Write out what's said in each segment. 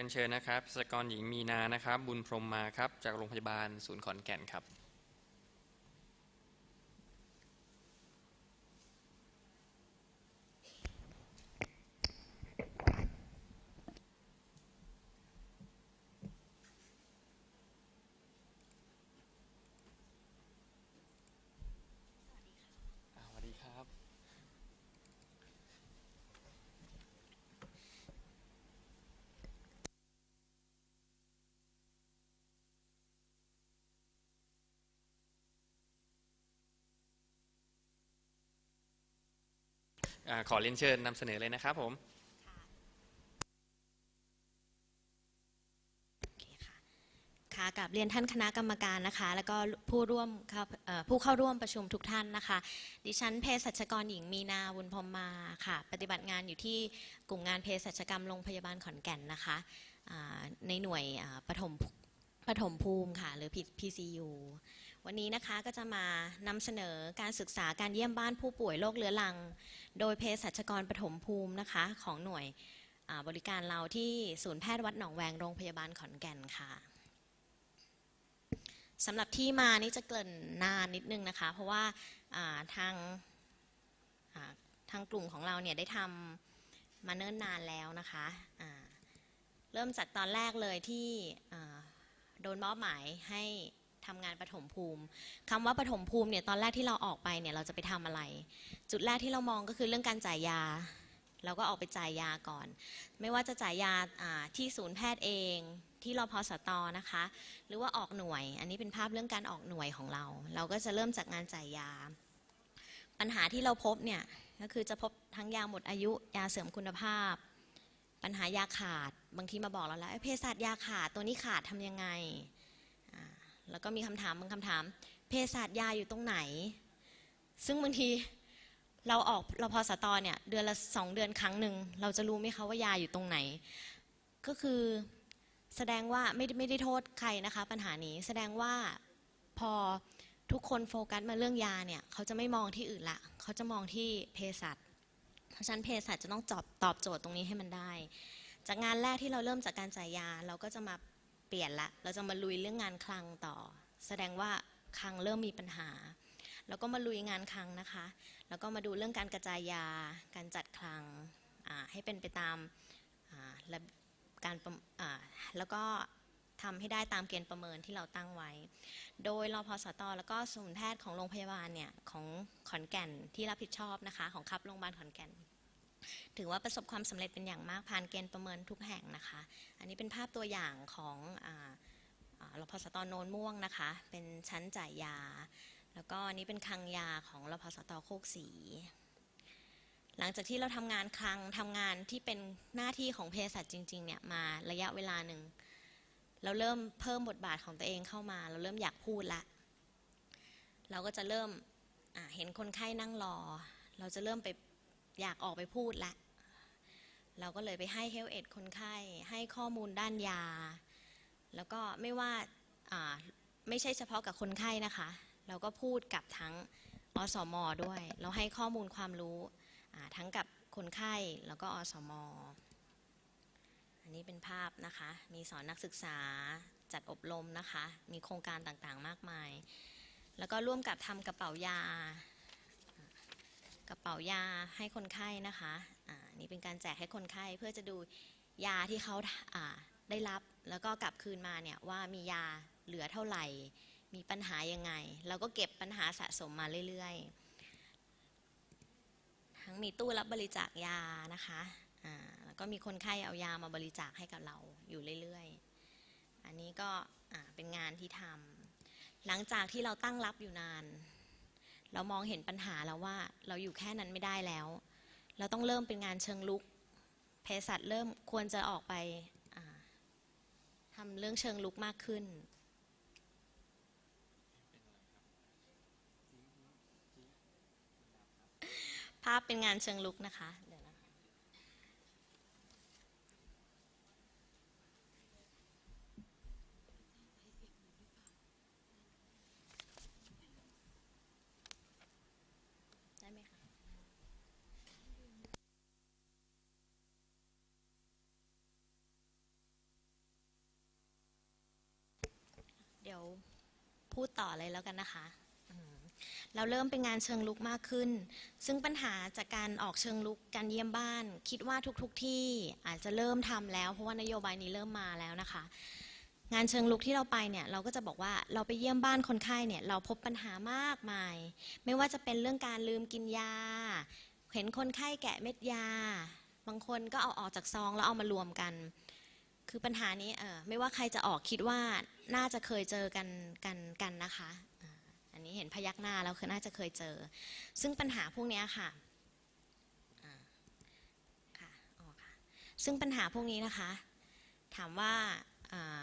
เป็นเชิญนะครับสกรหญิงมีนานะครับ บุญพรหมมาครับ จากโรงพยาบาลศูนย์ขอนแก่นครับ อ่าสวัสดีครับ อ่า ขอเรียนเชิญนำเสนอเลยนะครับผมค่ะค่ะกับเรียนท่านคณะกรรมการนะคะ แล้วก็ผู้ร่วมเข้าเอ่อผู้เข้าร่วมประชุมทุกท่านนะคะ ดิฉันเภสัชกรหญิงมีนาวุญพรหมมาค่ะ ปฏิบัติงานอยู่ที่กลุ่มงานเภสัชกรรมโรงพยาบาลขอนแก่นนะคะอ่าในหน่วยอ่าปฐมปฐมภูมิค่ะ หรือ PCU วันนี้นะคะก็จะมานำเสนอการศึกษาการเยี่ยมบ้านผู้ป่วยโรคเรื้อรัง โดยเภสัชกรปฐมภูมินะคะของหน่วยบริการเราที่ศูนย์แพทย์วัดหนองแวงโรงพยาบาลขอนแก่นค่ะสำหรับที่มานี่จะเกริ่นนานนิดนึงนะคะ เพราะว่าาทางาทางกลุ่มของเราเนี่ยได้ทำมาเนิ่นนานแล้วนะคะเริ่มจากตอนแรกเลยที่โดนมอบหมายให้ ทำงานปฐมภูมิคำว่าปฐมภูมิเนี่ยตอนแรกที่เราออกไปเนี่ยเราจะไปทำอะไร จุดแรกที่เรามองก็คือเรื่องการจ่ายยา เราก็ออกไปจ่ายยาก่อน ไม่ว่าจะจ่ายยาที่ศูนย์แพทย์เองที่รพสตนะคะ หรือว่าออกหน่วย อันนี้เป็นภาพเรื่องการออกหน่วยของเรา เราก็จะเริ่มจากงานจ่ายยา ปัญหาที่เราพบเนี่ยก็คือจะพบทั้งยาหมดอายุยาเสริมคุณภาพ ปัญหายาขาดบางทีมาบอกเราแล้วเภสัชยาขาดตัวนี้ขาดทำยังไง แล้วก็มีคำถามบางคำถามเภสัชยาอยู่ตรงไหน ซึ่งบางทีเราออกเราพอสตอเนี่ยเดือนละสองเดือนครั้งหนึ่งเราจะรู้ไหมคะว่ายาอยู่ตรงไหน ก็คือแสดงว่าไม่ได้ไม่ได้โทษใครนะคะ ปัญหานี้แสดงว่าพอทุกคนโฟกัสมาเรื่องยาเนี่ยเขาจะไม่มองที่อื่นละเขาจะมองที่เภสัชเพราะฉะนั้นเภสัชจะต้องตอบตอบโจทย์ตรงนี้ให้มันได้ จากงานแรกที่เราเริ่มจากการจ่ายยา เราก็จะมา เปลี่ยนละ เราจะมาลุยเรื่องงานคลังต่อ แสดงว่าคลังเริ่มมีปัญหา แล้วก็มาลุยงานคลังนะคะ แล้วก็มาดูเรื่องการกระจายยา การจัดคลังให้เป็นไปตามและการแล้วก็ทำให้ได้ตามเกณฑ์ประเมินที่เราตั้งไว้ โดยรอพสตแล้วก็ศูนย์แพทย์ของโรงพยาบาลเนี่ยของขอนแก่นที่รับผิดชอบนะคะ ของคับโรงพยาบาลขอนแก่น ถือว่าประสบความสำเร็จเป็นอย่างมากผ่านเกณฑ์ประเมินทุกแห่งนะคะ อันนี้เป็นภาพตัวอย่างของรพสตโนนม่วงนะคะ เป็นชั้นจ่ายยา แล้วก็อันนี้เป็นคลังยาของรพสตโคกสี หลังจากที่เราทำงานคลังทำงานที่เป็นหน้าที่ของเภสัชจริงๆเนี่ยมาระยะเวลาหนึ่ง เราเริ่มเพิ่มบทบาทของตัวเองเข้ามา เราเริ่มอยากพูดละ เราก็จะเริ่มเห็นคนไข้นั่งรอ เราจะเริ่มไป อยากออกไปพูดละ เราก็เลยไปให้เฮลเอ็ดคนไข้ ให้ข้อมูลด้านยา แล้วก็ไม่ว่าไม่ใช่เฉพาะกับคนไข้นะคะ เราก็พูดกับทั้งอสมด้วย เราให้ข้อมูลความรู้ทั้งกับคนไข้แล้วก็อสมอันนี้เป็นภาพนะคะ มีสอนนักศึกษาจัดอบรมนะคะ มีโครงการต่างๆ มากมาย แล้วก็ร่วมกับทำกระเป๋ายา กระเป๋ายาให้คนไข้นะคะอ่านี่เป็นการแจกให้คนไข้เพื่อจะดูยาที่เขาอ่าได้รับแล้วก็กลับคืนมาเนี่ยว่ามียาเหลือเท่าไหร่ มีปัญหายังไง เราก็เก็บปัญหาสะสมมาเรื่อยๆ ทั้งมีตู้รับบริจาคยานะคะอ่าแล้วก็มีคนไข้เอายามาบริจาคให้กับเราอยู่เรื่อยๆ อันนี้ก็เป็นงานที่ทำหลังจากที่เราตั้งรับอยู่นาน เรามองเห็นปัญหาแล้วว่า เราอยู่แค่นั้นไม่ได้แล้ว เราต้องเริ่มเป็นงานเชิงลุกเภสัชเริ่มควรจะออกไปทำเรื่องเชิงลุกมากขึ้นภาพเป็นงานเชิงลุกนะคะเดี๋ยวนะคะได้ไหมคะ ค ดี๋ยวพูดต่อเลยแล้วกันนะคะเราเริ่มเป็นงานเชิงลุกมากขึ้น ซึ่งปัญหาจากการออกเชิงลุกการเยี่ยมบ้าน คิดว่าทุกๆทที่อาจจะเริ่มทำแล้ว เพราะว่านโยบายนี้เริ่มมาแล้วนะคะ งานเชิงลุกที่เราไปเนี่ยเราก็จะบอกว่าเราไปเยี่ยมบ้านคนไข้เนี่ยเราพบปัญหามากมาย ไม่ว่าจะเป็นเรื่องการลืมกินยา เห็นคนไข้แกะเม็ดยา บางคนก็เอาออกจากซองแล้วเอามารวมกัน คือปัญหานี้เออไม่ว่าใครจะออกคิดว่าน่าจะเคยเจอกันกันกันนะคะอันนี้เห็นพยักหน้าแล้วคือน่าจะเคยเจอ ซึ่งปัญหาพวกนี้ค่ะค่ะอ๋อค่ะ ซึ่งปัญหาพวกนี้นะคะ ถามว่าา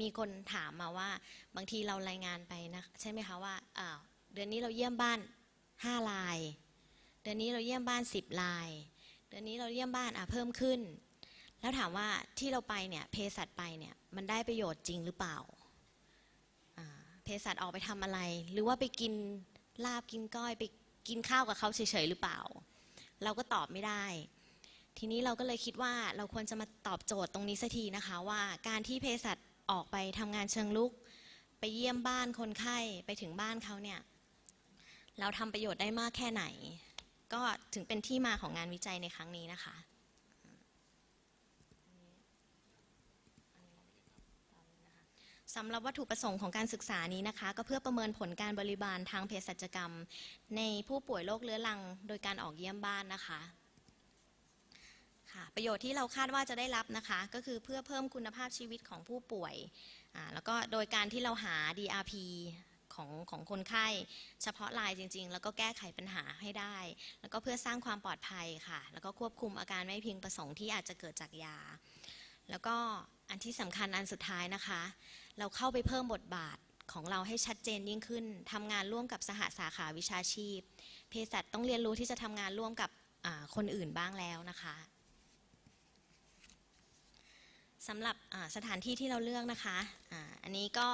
มีคนถามมาว่าบางทีเรารายงานไปนะใช่ไหมคะว่าอ่าเดือนนี้เราเยี่ยมบ้าน5ลาย เดือนนี้เราเยี่ยมบ้าน 10ลาย เดือนนี้เราเยี่ยมบ้านอะเพิ่มขึ้น แล้วถามว่าที่เราไปเนี่ยเภสัชไปเนี่ยมันได้ประโยชน์จริงหรือเปล่าเภสัชออกไปทำอะไร หรือว่าไปกินลาบกินก้อยไปกินข้าวกับเขาเฉยๆหรือเปล่า เราก็ตอบไม่ได้ ทีนี้เราก็เลยคิดว่าเราควรจะมาตอบโจทย์ตรงนี้สักทีนะคะว่าการที่เภสัชออกไปทำงานเชิงลุก ไปเยี่ยมบ้านคนไข้ไปถึงบ้านเขาเนี่ยเราทำประโยชน์ได้มากแค่ไหน ก็ถึงเป็นที่มาของงานวิจัยในครั้งนี้นะคะ สำหรับวัตถุประสงค์ของการศึกษานี้นะคะ ก็เพื่อประเมินผลการบริบาลทางเภสัชกรรม ในผู้ป่วยโรคเรื้อรัง โดยการออกเยี่ยมบ้านนะคะค่ะประโยชน์ที่เราคาดว่าจะได้รับนะคะ ก็คือเพื่อเพิ่มคุณภาพชีวิตของผู้ป่วยอ่าแล้วก็โดยการที่เราหา DRP ของของคนไข้ เฉพาะรายจริง ๆ แล้วก็แก้ไขปัญหาให้ได้ แล้วก็เพื่อสร้างความปลอดภัยค่ะ แล้วก็ควบคุมอาการไม่พึงประสงค์ที่อาจจะเกิดจากยา แล้วก็อันที่สำคัญอันสุดท้ายนะคะ เราเข้าไปเพิ่มบทบาทของเราให้ชัดเจนยิ่งขึ้นทำงานร่วมกับสหสาขาวิชาชีพเภสัชต้องเรียนรู้ที่จะทำงานร่วมกับคนอื่นบ้างแล้วนะคะสำหรับสถานที่ที่เราเลือกนะคะอาอันนี้ก็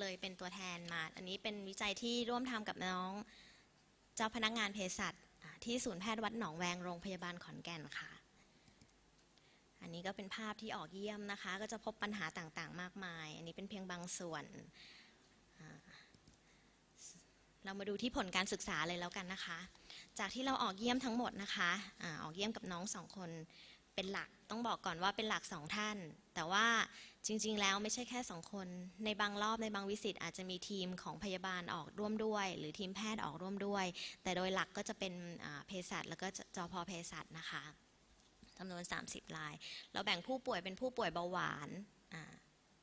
เลยเป็นตัวแทนมา อันนี้เป็นวิจัยที่ร่วมทำกับน้องเจ้าพนักงานเภสัชที่ศูนย์แพทย์วัดหนองแวงโรงพยาบาลขอนแก่นค่ะ อันนี้ก็เป็นภาพที่ออกเยี่ยมนะคะ ก็จะพบปัญหาต่างๆ มากมาย อันนี้เป็นเพียงบางส่วน เรามาดูที่ผลการศึกษาเลยแล้วกันนะคะ จากที่เราออกเยี่ยมทั้งหมดนะคะอออกเยี่ยมกับน้องสองคนเป็นหลักต้องบอกก่อนว่าเป็นหลักสองท่าน แต่ว่าจริง ๆ แล้วไม่ใช่แค่สองคน ในบางรอบในบางวิสิตอาจจะมีทีมของพยาบาลออกร่วมด้วย หรือทีมแพทย์ออกร่วมด้วย แต่โดยหลักก็จะเป็นเภสัชแล้วก็จพอเภสัชนะคะ จำนวน 30ราย เราแบ่งผู้ป่วยเป็นผู้ป่วยเบาหวานอ่า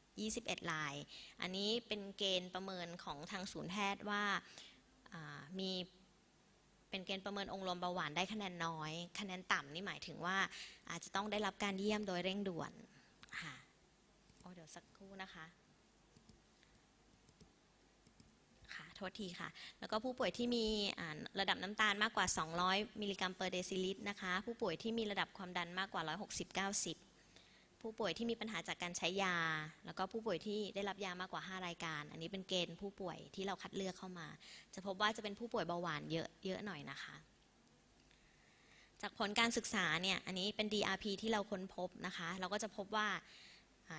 21ราย อันนี้เป็นเกณฑ์ประเมินของทางศูนย์แพทย์ว่าอ่ามีเป็นเกณฑ์ประเมินองค์รวมเบาหวานได้คะแนนน้อย คะแนนต่ำนี่หมายถึงว่าอาจจะต้องได้รับการเยี่ยมโดยเร่งด่วนค่ะโอ้เดี๋ยวสักครู่นะคะ ค่ะ โท ษทีค่ะ แล้วก็ผู้ป่วยที่มีระดับน้ำตาลมากกว่า 200 มิลลิกรัมเปอร์เดซิลิตรนะคะ ผู้ป่วยที่มีระดับความดันมากกว่า 160-90 ผู้ป่วยที่มีปัญหาจากการใช้ยา แล้วก็ผู้ป่วยที่ได้รับยามากกว่า 5 รายการ อันนี้เป็นเกณฑ์ผู้ป่วยที่เราคัดเลือกเข้ามา จะพบว่าจะเป็นผู้ป่วยเบาหวานเยอะเยอะหน่อยนะคะจากผลการศึกษาเนี่ย อันนี้เป็น DRP ที่เราค้นพบนะคะ เราก็จะพบว่า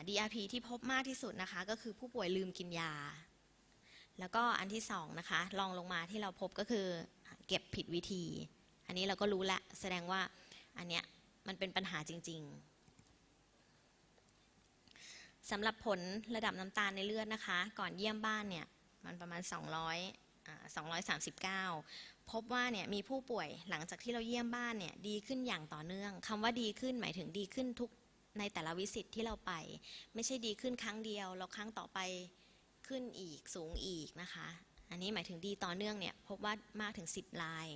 DRP ที่พบมากที่สุดนะคะ ก็คือผู้ป่วยลืมกินยา แล้วก็อันที่สองนะคะลองลงมาที่เราพบก็คือเก็บผิดวิธี อันนี้เราก็รู้แล้วแสดงว่าอันเนี้ยมันเป็นปัญหาจริง ๆสำหรับผลระดับน้ำตาลในเลือดนะคะ ก่อนเยี่ยมบ้านเนี่ยมันประมาณ 200 239 พบว่าเนี่ยมีผู้ป่วยหลังจากที่เราเยี่ยมบ้านเนี่ยดีขึ้นอย่างต่อเนื่องคำว่าดีขึ้นหมายถึงดีขึ้นทุกในแต่ละวิสิตที่เราไป ไม่ใช่ดีขึ้นครั้งเดียวแล้วครั้งต่อไป ขึ้นอีกสูงอีกนะคะ อันนี้หมายถึงดีต่อเนื่องเนี่ยพบว่ามากถึง 10 ลาย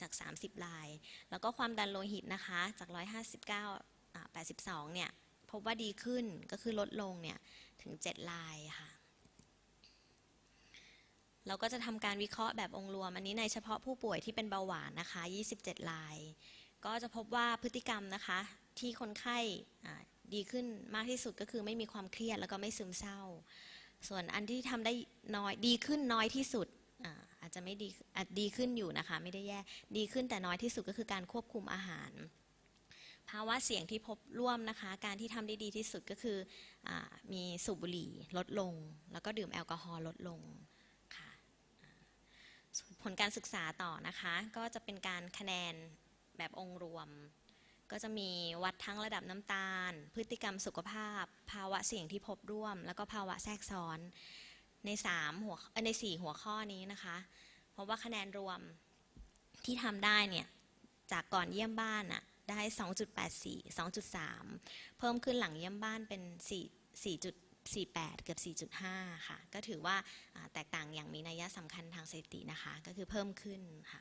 จาก 30 ลาย แล้วก็ความดันโลหิตนะคะ จาก 159อ่า82 เนี่ย พบว่าดีขึ้นก็คือลดลงเนี่ย ถึง 7 ลายค่ะ เราก็จะทำการวิเคราะห์แบบองค์รวม อันนี้ในเฉพาะผู้ป่วยที่เป็นเบาหวานนะคะ 27 ลาย ก็จะพบว่าพฤติกรรมนะคะ ที่คนไข้ดีขึ้นมากที่สุดก็คือไม่มีความเครียดแล้วก็ไม่ซึมเศร้า ส่วนอันที่ทำได้น้อยดีขึ้นน้อยที่สุดอาจจะไม่ดีอาจดีขึ้นอยู่นะคะ ไม่ได้แย่ดีขึ้นแต่น้อยที่สุดก็คือการควบคุมอาหาร ภาวะเสี่ยงที่พบร่วมนะคะ การที่ทำได้ดีที่สุดก็คืออมีสูบบุหรี่ลดลง แล้วก็ดื่มแอลกอฮอล์ลดลงค่ะผลการศึกษาต่อนะคะ ก็จะเป็นการคะแนนแบบองค์รวม ก็จะมีวัดทั้งระดับน้ำตาล พฤติกรรมสุขภาพ ภาวะเสี่ยงที่พบร่วม แล้วก็ภาวะแทรกซ้อนในสามหัวในสี่หัวข้อนี้นะคะ เพราะว่าคะแนนรวมที่ทำได้เนี่ย จากก่อนเยี่ยมบ้านอะได้ 2.84 2.3 เพิ่มขึ้นหลังเยี่ยมบ้านเป็น 4 4.48 เกือบ 4.5 ค่ะ ก็ถือว่าอ่าแตกต่างอย่างมีนัยสำคัญทางสถิตินะคะ ก็คือเพิ่มขึ้นค่ะ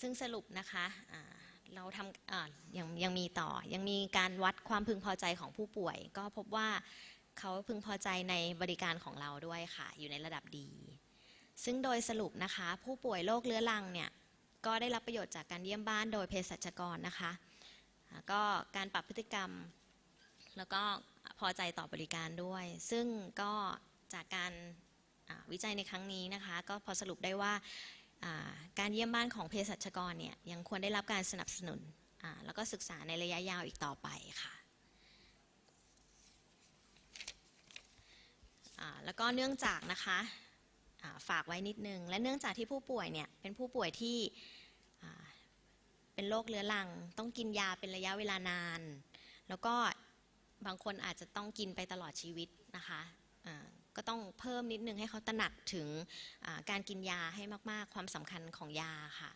ซึ่งสรุปนะคะเราทำยังยังมีต่อ ยังมีการวัดความพึงพอใจของผู้ป่วย ก็พบว่าเขาพึงพอใจในบริการของเราด้วยค่ะ อยู่ในระดับดี ซึ่งโดยสรุปนะคะ ผู้ป่วยโรคเรื้อรังเนี่ยก็ได้รับประโยชน์จากการเยี่ยมบ้านโดยเภสัชกรนะคะ ก็การปรับพฤติกรรม แล้วก็พอใจต่อบริการด้วย ซึ่งก็จากการวิจัยในครั้งนี้นะคะ ก็พอสรุปได้ว่า การเยี่ยมบ้านของเภสัชกรเนี่ยยังควรได้รับการสนับสนุนแล้วก็ศึกษาในระยะยาวอีกต่อไปค่ะแล้วก็เนื่องจากนะคะฝากไว้นิดนึง และเนื่องจากที่ผู้ป่วยเนี่ยเป็นผู้ป่วยที่เป็นโรคเรื้อรัง ต้องกินยาเป็นระยะเวลานาน แล้วก็บางคนอาจจะต้องกินไปตลอดชีวิตนะคะ ก็ต้องเพิ่มนิดนึงให้เขาตระหนักถึงการกินยาให้มากๆ ความสำคัญของยาค่ะ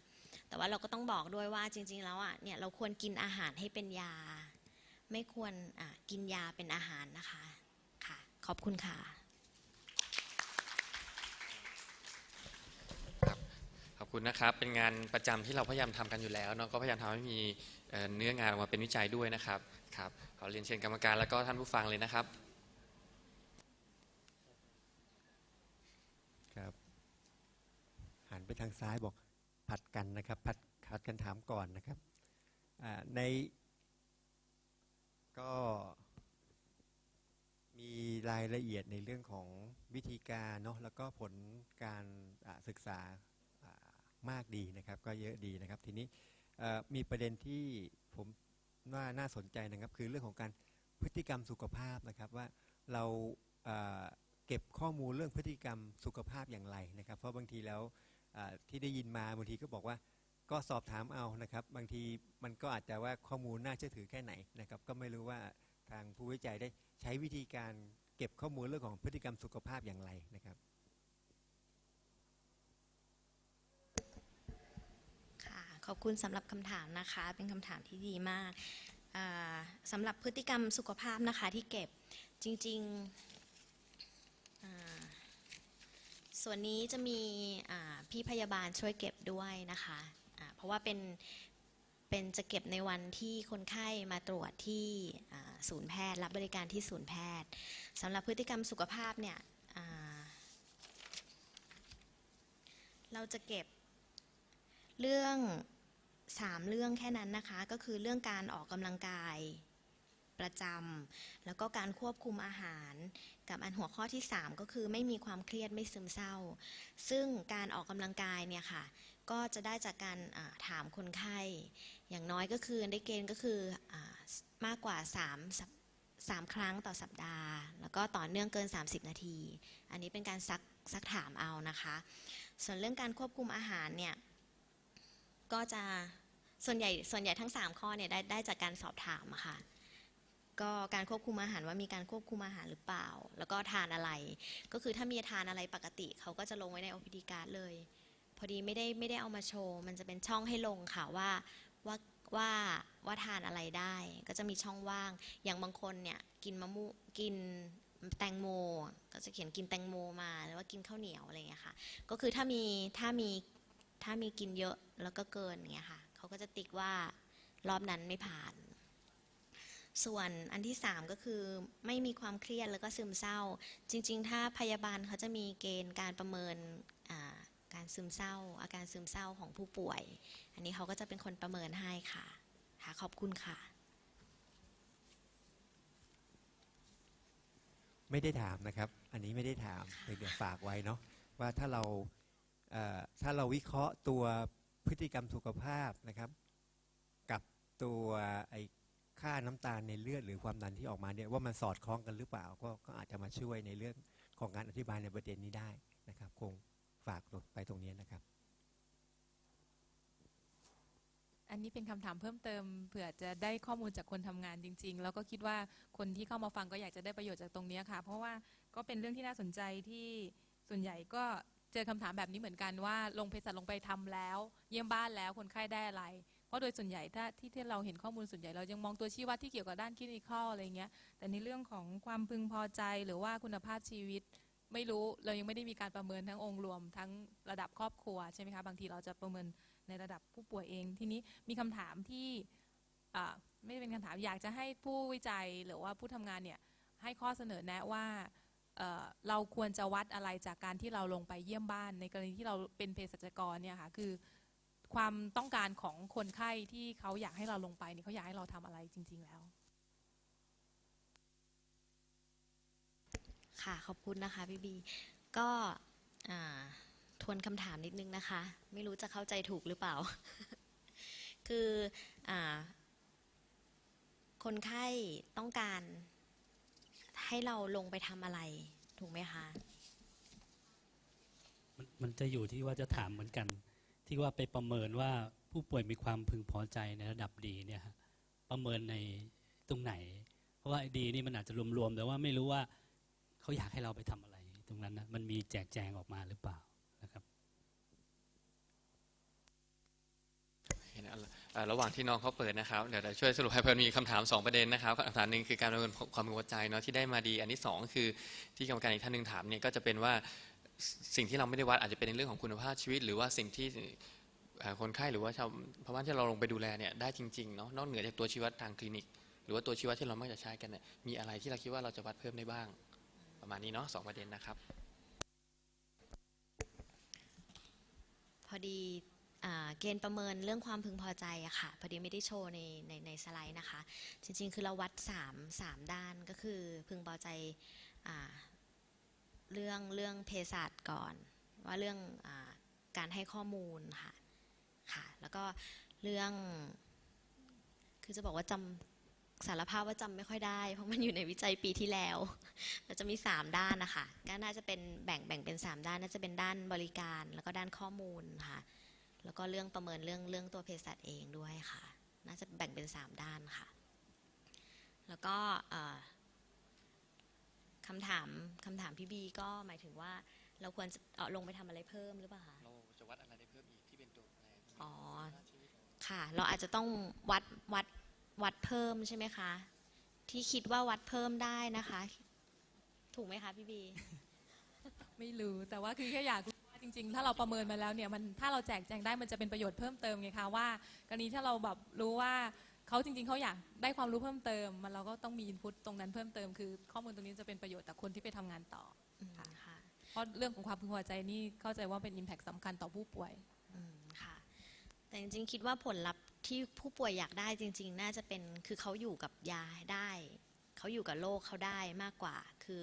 แต่ว่าเราก็ต้องบอกด้วยว่าจริง ๆ แล้วอะเนี่ยเราควรกินอาหารให้เป็นยา ไม่ควรกินยาเป็นอาหารนะคะค่ะ ขอบคุณค่ะขอบคุณนะครับเป็นงานประจำที่เราพยายามทำกันอยู่แล้วเนาะก็พยายามทำให้มีเนื้องานออกมาเป็นวิจัยด้วยนะครับครับขอเรียนเชิญกรรมการแล้วก็ท่านผู้ฟังเลยนะครับหัน ไปทางซ้ายบอกผัดกันนะครับผัดผัดกันถามก่อนนะครับในก็มีรายละเอียดในเรื่องของวิธีการเนาะแล้วก็ผลการศึกษามากดีนะครับ ก็เยอะดีนะครับ ทีนี้มีประเด็นที่ผมว่าน่าสนใจนะครับ คือเรื่องของการพฤติกรรมสุขภาพนะครับว่าเราเก็บข้อมูลเรื่องพฤติกรรมสุขภาพอย่างไรนะครับ เพราะบางทีแล้ว ที่ได้ยินมาบางทีก็บอกว่าก็สอบถามเอานะครับ บางทีมันก็อาจจะว่าข้อมูลน่าเชื่อถือแค่ไหนนะครับ ก็ไม่รู้ว่าทางผู้วิจัยได้ใช้วิธีการเก็บข้อมูลเรื่องของพฤติกรรมสุขภาพอย่างไรนะครับค่ะขอบคุณสำหรับคำถามนะคะ เป็นคำถามที่ดีมากอ่าสำหรับพฤติกรรมสุขภาพนะคะที่เก็บจริงๆ ส่วนนี้จะมีพี่พยาบาลช่วยเก็บด้วยนะคะอ่าเพราะว่าเป็นเป็นจะเก็บในวันที่คนไข้มาตรวจที่ศูนย์แพทย์ รับบริการที่ศูนย์แพทย์สำหรับพฤติกรรมสุขภาพเนี่ยเราจะเก็บเรื่องสามเรื่องแค่นั้นนะคะ ก็คือเรื่องการออกกำลังกาย ประจำแล้วก็การควบคุมอาหาร กับอันหัวข้อที่ 3 ก็คือไม่มีความเครียดไม่ซึมเศร้า ซึ่งการออกกำลังกายเนี่ยค่ะก็จะได้จากการถามคนไข้ อย่างน้อยก็คือได้เกณฑ์ก็คืออมากกว่า3สัปสามครั้งต่อสัปดาห์ แล้วก็ต่อเนื่องเกิน 30 นาที อันนี้เป็นการซักซักถามเอานะคะ ส่วนเรื่องการควบคุมอาหารเนี่ยก็จะส่วนใหญ่ส่วนใหญ่ทั้ง 3 ข้อเนี่ยได้ได้จากการสอบถามอะค่ะ ก็การควบคุมอาหารว่ามีการควบคุมอาหารหรือเปล่า แล้วก็ทานอะไร ก็คือถ้ามีทานอะไรปกติเขาก็จะลงไว้ใน OPD card เลย พอดีไม่ได้ไม่ได้เอามาโชว์ มันจะเป็นช่องให้ลงค่ะว่าว่าว่าว่าทานอะไรได้ ก็จะมีช่องว่าง อย่างบางคนเนี่ยกินมะม่วงกินแตงโม ก็จะเขียนกินแตงโมมาหรือว่ากินข้าวเหนียวอะไรอย่างเงี้ยค่ะ ก็คือถ้ามีถ้ามีถ้ามีกินเยอะแล้วก็เกินเงี้ยค่ะเขาก็จะติ๊กว่ารอบนั้นไม่ผ่าน ส่วนอันที่ 3 ก็คือไม่มีความเครียดแล้วก็ซึมเศร้า จริง ๆ ถ้าพยาบาลเขาจะมีเกณฑ์การประเมินอ่าการซึมเศร้า อาการซึมเศร้าของผู้ป่วย อันนี้เขาก็จะเป็นคนประเมินให้ค่ะค่ะขอบคุณค่ะ ไม่ได้ถามนะครับ อันนี้ไม่ได้ถามเดี๋ยวฝากไว้เนาะว่าถ้าเราเอ่อถ้าเราวิเคราะห์ตัวพฤติกรรมสุขภาพนะครับตัวไอ้ ค่าน้ำตาลในเลือดหรือความดันที่ออกมาเนี่ยว่ามันสอดคล้องกันหรือเปล่า ก็ก็อาจจะมาช่วยในเรื่องของการอธิบายในประเด็นนี้ได้นะครับ คงฝากไปตรงนี้นะครับ อันนี้เป็นคำถามเพิ่มเติมเผื่อจะได้ข้อมูลจากคนทำงานจริง ๆ แล้วก็คิดว่าคนที่เข้ามาฟังก็อยากจะได้ประโยชน์จากตรงนี้ค่ะ เพราะว่าก็เป็นเรื่องที่น่าสนใจที่ส่วนใหญ่ก็เจอคำถามแบบนี้เหมือนกันว่าลงเภสัชลงไปทำแล้ว เยี่ยมบ้านแล้วคนไข้ได้อะไร เพราะโดยส่วนใหญ่ถ้าที่ที่เราเห็นข้อมูลส่วนใหญ่เรายังมองตัวชี้วัดที่เกี่ยวกับด้านคลินิคอลอะไรเงี้ย แต่ในเรื่องของความพึงพอใจหรือว่าคุณภาพชีวิต ไม่รู้เรายังไม่ได้มีการประเมินทั้งองค์รวม ทั้งระดับครอบครัวใช่ไหมคะบางทีเราจะประเมินในระดับผู้ป่วยเอง ทีนี้มีคำถามที่ไม่เป็นคำถามอยากจะให้ผู้วิจัยหรือว่าผู้ทำงานเนี่ยให้ข้อเสนอแนะว่าเอ่อเราควรจะวัดอะไรจากการที่เราลงไปเยี่ยมบ้าน ในกรณีที่เราเป็นเภสัชกรเนี่ยค่ะคือ ความต้องการของคนไข้ที่เขาอยากให้เราลงไปเนี่ยเขาอยากให้เราทำอะไรจริง ๆ แล้ว ค่ะขอบคุณนะคะพี่บี ก็อ่าทวนคำถามนิดนึงนะคะ ไม่รู้จะเข้าใจถูกหรือเปล่า คืออาคนไข้ต้องการให้เราลงไปทำอะไร ถูกไหมคะ มันมันจะอยู่ที่ว่าจะถามเหมือนกัน ที่ว่าไปประเมินว่าผู้ป่วยมีความพึงพอใจในระดับดีเนี่ยประเมินในตรงไหน เพราะว่าดีนี่มันอาจจะรวมๆแต่ว่าไม่รู้ว่าเขาอยากให้เราไปทำอะไร ตรงนั้นนะมันมีแจกแจงออกมาหรือเปล่านะครับระหว่างที่น้องเขาเปิดนะครับเดี๋ยวช่วยสรุปให้เพิ่มมีคำถาม 2 ประเด็นนะครับคำถามหนึ่งคือการประเมินความพึงพอใจเนาะที่ได้มาดี อันที่ 2 คือที่กรรมการอีกท่านหนึ่งถามเนี่ยก็จะเป็นว่า สิ่งที่เราไม่ได้วัดอาจจะเป็นในเรื่องของคุณภาพชีวิต หรือว่าสิ่งที่คนไข้หรือว่าชาวพาะว่าที่เราลงไปดูแลเนี่ยได้จริงๆเนาะนอกเหนือจากตัวชีวัดทางคลินิก หรือว่าตัวชีวัดที่เรามักจะใช้กันเนี่ยมีอะไรที่เราคิดว่าเราจะวัดเพิ่มได้บ้าง ประมาณนี้เนาะสองประเด็นนะครับ พอดีเกณฑ์ประเมินเรื่องความพึงพอใจอะค่ะ พอดีไม่ได้โชว์ในในในสไลด์นะคะ จริงๆ คือเราวัด 3 3 ด้านก็คือพึงพอใจอ เรื่องเรื่องเภสัชก่อน ว่าเรื่องอการให้ข้อมูลค่ะค่ะ แล้วก็เรื่อง คือจะบอกว่าจำสารภาพว่าจำไม่ค่อยได้ เพราะมันอยู่ในวิจัยปีที่แล้วแต่จะมี 3 ด้านนะคะก็น่าจะเป็นแบ่งแบ่งเป็น 3 ด้าน น่าจะเป็นด้านบริการ แล้วก็ด้านข้อมูลค่ะ แล้วก็เรื่องประเมินเรื่องเรื่องตัวเภสัชเองด้วยค่ะ น่าจะแบ่งเป็น 3 ด้านค่ะ แล้วก็ คำถามคำถามพี่บีก็หมายถึงว่าเราควรจะเอาลงไปทำอะไรเพิ่มหรือเปล่าคะ เราจะวัดอะไรได้เพิ่มอีกที่เป็นตัวแปรอ๋อ ค่ะ เราอาจจะต้องวัดวัดวัดเพิ่มใช่ไหมคะ ที่คิดว่าวัดเพิ่มได้นะคะ ถูกไหมคะพี่บี ไม่รู้แต่ว่าคือแค่อยากรู้ว่าจริง ๆ ถ้าเราประเมินมาแล้วเนี่ยมันถ้าเราแจกแจงได้มันจะเป็นประโยชน์เพิ่มเติมไงคะว่ากรณีถ้าเราแบบรู้ว่า เขาจริงๆเขาอยากได้ความรู้เพิ่มเติม มันเราก็ต้องมีอินพุตตรงนั้นเพิ่มเติมคือข้อมูลตรงนี้จะเป็นประโยชน์ต่อคนที่ไปทำงานต่ออืมค่ะค่ะเพราะเรื่องของความพึงพอใจนี่เข้าใจว่าเป็น Impact สำคัญต่อผู้ป่วยอืมค่ะ แต่จริงๆคิดว่าผลลัพธ์ที่ผู้ป่วยอยากได้จริง ๆ น่าจะเป็นคือเขาอยู่กับยาได้เขาอยู่กับโรคเขาได้มากกว่า คือ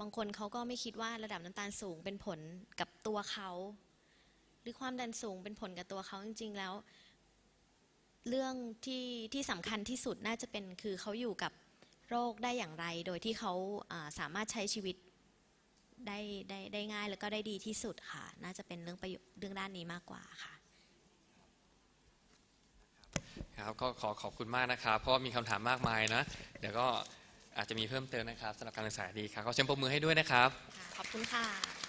บางคนเขาก็ไม่คิดว่าระดับน้ำตาลสูงเป็นผลกับตัวเขาหรือความดันสูงเป็นผลกับตัวเขาจริง ๆ แล้ว เรื่องที่ที่สำคัญที่สุดน่าจะเป็นคือเขาอยู่กับโรคได้อย่างไร โดยที่เขาอ่าสามารถใช้ชีวิตได้ได้ได้ง่ายแล้วก็ได้ดีที่สุดค่ะ น่าจะเป็นเรื่องประโยชน์เรื่องด้านนี้มากกว่าค่ะครับก็ขอขอบคุณมากนะครับ เพราะว่ามีคำถามมากมายนะ เดี๋ยวก็อาจจะมีเพิ่มเติมนะครับสำหรับการศึกษาดีครับขอเชิญปรบมือให้ด้วยนะครับค่ะขอบคุณค่ะ